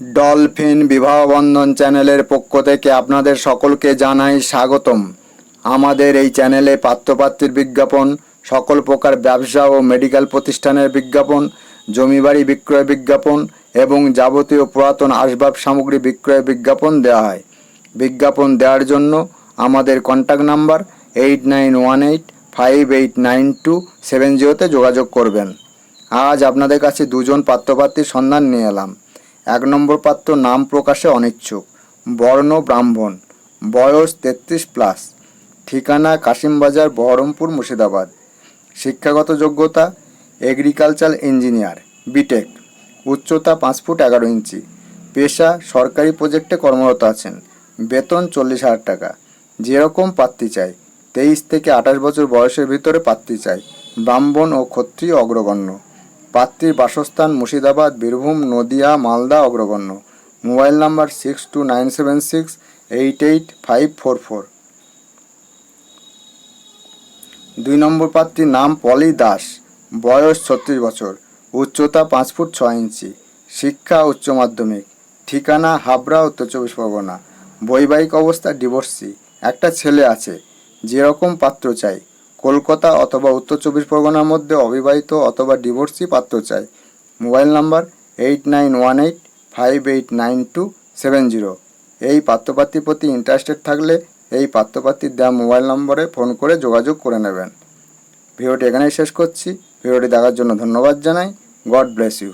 Dolphin বিবাহ বন্ধন চ্যানেলের পক্ষ থেকে আপনাদের সকলকে জানাই স্বাগতম। আমাদের এই চ্যানেলে পাত্রপাত্রীর বিজ্ঞাপন, সকল প্রকার ব্যবসা ও মেডিকেল প্রতিষ্ঠানের বিজ্ঞাপন, জমিবাড়ি বিক্রয় বিজ্ঞাপন এবং যাবতীয় পুরাতন আসবাব সামগ্রী বিক্রয় বিজ্ঞাপন দেওয়া হয়। বিজ্ঞাপন দেওয়ার জন্য আমাদের contact number eight nine one eight five eight nine two seven জিরোতে যোগাযোগ করবেন। আজ আপনাদের কাছে দুজন পাত্রপাত্রীর সন্ধান নিয়ে এলাম। এক নম্বর পাত্র নাম প্রকাশে অনিচ্ছুক। বর্ণ ব্রাহ্মণ। বয়স তেত্রিশ প্লাস। ঠিকানা কাশিমবাজার, বহরমপুর, মুর্শিদাবাদ। শিক্ষাগত যোগ্যতা এগ্রিকালচার ইঞ্জিনিয়ার বিটেক উচ্চতা পাঁচ ফুট এগারো ইঞ্চি। পেশা, সরকারি প্রজেক্টে কর্মরত আছেন। বেতন চল্লিশ হাজার টাকা। যেরকম পাত্রী চাই। তেইশ থেকে আঠাশ বছর বয়সের ভিতরে পাত্রী চাই। ব্রাহ্মণ ও ক্ষত্রিয় অগ্রগণ্য। পাত্রীর বাসস্থান Murshidabad, Birbhum, Nadia, Malda অগ্রগণ্য। Mobile number six two nine seven six eight eight five four four. দুই নম্বর পাত্রীর নাম পলি দাস। বয়স ছত্রিশ বছর। উচ্চতা পাঁচ ফুট ছয় ইঞ্চি। শিক্ষা উচ্চ মাধ্যমিক। ঠিকানা হাবড়া, উত্তর চব্বিশ পরগনা। বৈবাহিক অবস্থা ডিভোর্সি। একটা ছেলে আছে। যেরকম পাত্র চাই। কলকাতা অথবা উত্তর চব্বিশ পরগনার মধ্যে অবিবাহিত অথবা ডিভোর্সি পাত্র চাই। Mobile number eight nine one eight five eight nine two seven zero এই পাত্রপাত্রীর প্রতি ইন্টারেস্টেড থাকলে এই পাত্রপাত্রীর দেওয়া মোবাইল নম্বরে ফোন করে যোগাযোগ করে নেবেন। ভিডিওটি এখানেই শেষ করছি। ভিডিওটি দেখার জন্য ধন্যবাদ জানাই। God bless you.